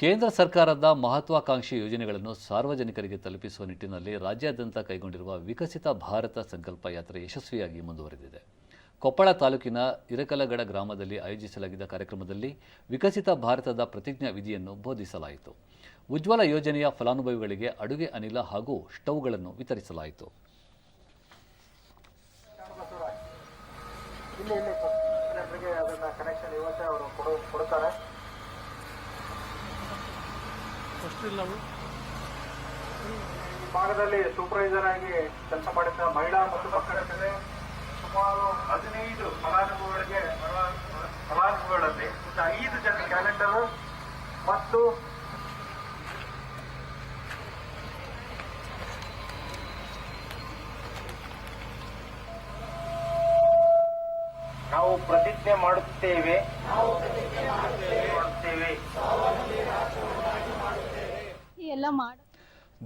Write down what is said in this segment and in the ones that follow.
ಕೇಂದ್ರ ಸರ್ಕಾರದ ಮಹತ್ವಾಕಾಂಕ್ಷಿ ಯೋಜನೆಗಳನ್ನು ಸಾರ್ವಜನಿಕರಿಗೆ ತಲುಪಿಸುವ ನಿಟ್ಟಿನಲ್ಲಿ ರಾಜ್ಯಾದ್ಯಂತ ಕೈಗೊಂಡಿರುವ ವಿಕಸಿತ ಭಾರತ ಸಂಕಲ್ಪ ಯಾತ್ರೆ ಯಶಸ್ವಿಯಾಗಿ ಮುಂದುವರೆದಿದೆ. ಕೊಪ್ಪಳ ತಾಲೂಕಿನ ಇರಕಲಗಡ ಗ್ರಾಮದಲ್ಲಿ ಆಯೋಜಿಸಲಾಗಿದ್ದ ಕಾರ್ಯಕ್ರಮದಲ್ಲಿ ವಿಕಸಿತ ಭಾರತದ ಪ್ರತಿಜ್ಞಾ ವಿಧಿಯನ್ನು ಬೋಧಿಸಲಾಯಿತು. ಉಜ್ವಲ ಯೋಜನೆಯ ಫಲಾನುಭವಿಗಳಿಗೆ ಅಡುಗೆ ಅನಿಲ ಹಾಗೂ ಸ್ಟವ್ಗಳನ್ನು ವಿತರಿಸಲಾಯಿತು. ಕನೆಕ್ಷನ್ ಇವತ್ತೇ ಅವರು ಈ ಭಾಗದಲ್ಲಿ ಸೂಪರ್ವೈಸರ್ ಆಗಿ ಕೆಲಸ ಮಾಡಿದ ಮಹಿಳಾ ಮತ್ತು ಮಕ್ಕಳ ಮೇಲೆ ಸುಮಾರು ಹದಿನೈದು ಫಲಾನುಭವಿಗಳಿಗೆ ಫಲಾನುಭವಿಗಳಲ್ಲಿ ಒಂದು ಐದು ಜನ ಕ್ಯಾಲೆಂಡರ್ ಮತ್ತು ನಾವು ಪ್ರತಿಜ್ಞೆ ಮಾಡುತ್ತೇವೆ. ಮಾಡುತ್ತೇವೆ.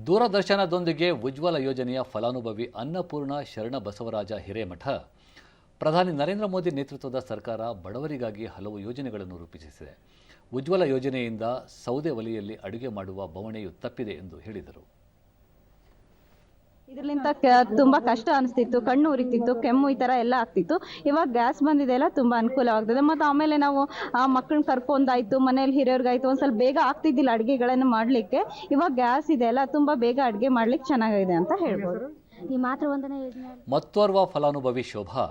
ದೂರದರ್ಶನದೊಂದಿಗೆ ಉಜ್ವಲ ಯೋಜನೆಯ ಫಲಾನುಭವಿ ಅನ್ನಪೂರ್ಣ ಶರಣ ಬಸವರಾಜ ಹಿರೇಮಠ, ಪ್ರಧಾನಿ ನರೇಂದ್ರ ಮೋದಿ ನೇತೃತ್ವದ ಸರ್ಕಾರ ಬಡವರಿಗಾಗಿ ಹಲವು ಯೋಜನೆಗಳನ್ನು ರೂಪಿಸಿದೆ ಉಜ್ವಲ ಯೋಜನೆಯಿಂದ ಸೌದೆ ಒಲೆಯಲ್ಲಿ ಅಡುಗೆ ಮಾಡುವ ಬವಣೆಯು ತಪ್ಪಿದೆ ಎಂದು ಹೇಳಿದರು. ಇದರಿಂದ ತುಂಬಾ ಕಷ್ಟ ಅನಿಸ್ತಿತ್ತು ಕಣ್ಣು ಉರಿತಿತ್ತು ಕೆಮ್ಮು ಈ ತರ ಎಲ್ಲ ಆಗ್ತಿತ್ತು. ಇವಾಗ ಗ್ಯಾಸ್ ಬಂದಿದೆ ಎಲ್ಲ ಅನುಕೂಲ ಅನುಕೂಲವಾಗ್ತದೆ ಮತ್ತೆ ಆಮೇಲೆ ನಾವು ಆ ಮಕ್ಕಳನ್ನ ಕರ್ಕೊಂಡಾಯ್ತು ಮನೇಲಿ ಹಿರಿಯವ್ರಿಗಾಯ್ತು ಒಂದ್ ಸ್ವಲ್ಪ ಬೇಗ ಆಗ್ತಿದ್ದಿಲ್ಲ ಅಡುಗೆಗಳನ್ನು ಮಾಡ್ಲಿಕ್ಕೆ. ಇವಾಗ ಗ್ಯಾಸ್ ಇದೆ ಅಲ್ಲ ತುಂಬಾ ಬೇಗ ಅಡುಗೆ ಮಾಡ್ಲಿಕ್ಕೆ ಚೆನ್ನಾಗಿದೆ ಅಂತ ಹೇಳ್ಬೋದು. ಈ ಮಾತೃವಂದನಾ ಯೋಜನೆ ಮತ್ತೋರ್ವ ಫಲಾನುಭವಿ ಶೋಭಾ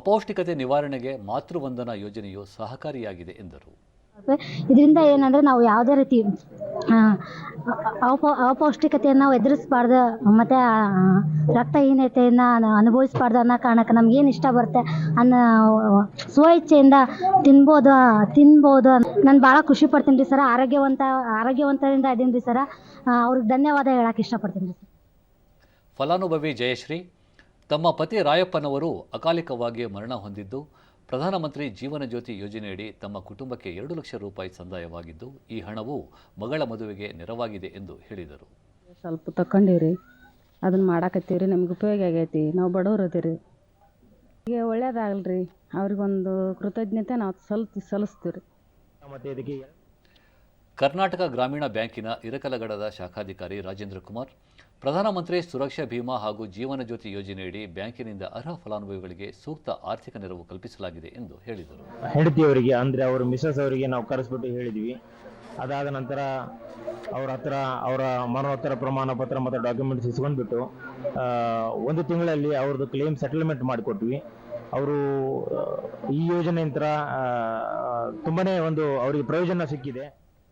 ಅಪೌಷ್ಟಿಕತೆ ನಿವಾರಣೆಗೆ ಮಾತೃವಂದನಾ ಯೋಜನೆಯು ಸಹಕಾರಿಯಾಗಿದೆ ಎಂದರು. ಇದರಿಂದ ಏನಂದ್ರೆ ನಾವು ಯಾವುದೇ ರೀತಿ ಅಪ, ಅಪೌಷ್ಟಿಕತೆಯನ್ನು ಎದುರಿಸಬಾರ್ದು, ಮತ್ತು ರಕ್ತಹೀನತೆಯನ್ನು ಅನುಭವಿಸ್ಬಾರ್ದು ಅನ್ನೋ ಕಾರಣಕ್ಕೆ ನಮ್ಗೆ ಏನು ಇಷ್ಟ ಬರುತ್ತೆ ಅನ್ನೋ ಸ್ವ ಇಚ್ಛೆಯಿಂದ ತಿನ್ಬೋದು ತಿನ್ಬೋದು ನಾನು ಭಾಳ ಖುಷಿ ಪಡ್ತೀನಿ ರೀ ಸರ, ಆರೋಗ್ಯವಂತ, ಆರೋಗ್ಯವಂತರಿಂದ ಇದೀನಿ ರೀ ಸರ. ಅವ್ರಿಗೆ ಧನ್ಯವಾದ ಹೇಳಕ್ಕೆ ಇಷ್ಟಪಡ್ತೀನಿ ರೀ ಫಲಾನುಭವಿ ಜಯಶ್ರೀ, ತಮ್ಮ ಪತಿ ರಾಯಪ್ಪನವರು ಅಕಾಲಿಕವಾಗಿ ಮರಣ ಹೊಂದಿದ್ದು ಪ್ರಧಾನಮಂತ್ರಿ ಜೀವನ ಜ್ಯೋತಿ ಯೋಜನೆಯಡಿ ತಮ್ಮ ಕುಟುಂಬಕ್ಕೆ ಎರಡು ಲಕ್ಷ ರೂಪಾಯಿ ಸಂದಾಯವಾಗಿದ್ದು ಈ ಹಣವು ಮಗಳ ಮದುವೆಗೆ ನೆರವಾಗಿದೆ ಎಂದು ಹೇಳಿದರು. ಸ್ವಲ್ಪ ತಕೊಂಡೀವ್ರಿ ಅದನ್ನ ಮಾಡಾಕತ್ತೀವ್ರಿ ರೀ ನಮ್ಗೆ ಉಪಯೋಗ ಆಗೈತಿ. ನಾವು ಬಡವ್ರು ಅದೀರಿ ಈಗ ಒಳ್ಳೇದಾಗಲ್ರಿ. ಅವ್ರಿಗೊಂದು ಕೃತಜ್ಞತೆ ನಾವು ಸ್ವಲ್ಪ ಸಲ್ಲಿಸ್ತೀವಿ ರೀ ಮತ್ತೆ ಇದಕ್ಕೆ ಕರ್ನಾಟಕ ಗ್ರಾಮೀಣ ಬ್ಯಾಂಕಿನ ಇರಕಲಗಡದ ಶಾಖಾಧಿಕಾರಿ ರಾಜೇಂದ್ರ ಕುಮಾರ್, ಪ್ರಧಾನಮಂತ್ರಿ ಸುರಕ್ಷಾ ಭೀಮಾ ಹಾಗೂ ಜೀವನ ಜ್ಯೋತಿ ಯೋಜನೆಯಡಿ ಬ್ಯಾಂಕಿನಿಂದ ಅರ್ಹ ಫಲಾನುಭವಿಗಳಿಗೆ ಸೂಕ್ತ ಆರ್ಥಿಕ ನೆರವು ಕಲ್ಪಿಸಲಾಗಿದೆ ಎಂದು ಹೇಳಿದರು. ಹೆಂಡತಿಯವರಿಗೆ ಅಂದರೆ ಅವರು ಮಿಸಸ್ ಅವರಿಗೆ ನಾವು ಕರೆಸ್ಬಿಟ್ಟು ಹೇಳಿದ್ವಿ. ಅದಾದ ನಂತರ ಅವರ ಹತ್ರ, ಅವರ ಮರಣೋತ್ತರ ಪ್ರಮಾಣ ಪತ್ರ ಮತ್ತು ಡಾಕ್ಯುಮೆಂಟ್ಸ್ ಇಸ್ಕೊಂಡ್ಬಿಟ್ಟು ಒಂದು ತಿಂಗಳಲ್ಲಿ ಅವ್ರದ್ದು ಕ್ಲೇಮ್ ಸೆಟಲ್ಮೆಂಟ್ ಮಾಡಿಕೊಟ್ವಿ. ಅವರು ಈ ಯೋಜನೆ ನಂತರ ತುಂಬನೇ ಒಂದು ಅವರಿಗೆ ಪ್ರಯೋಜನ ಸಿಕ್ಕಿದೆ.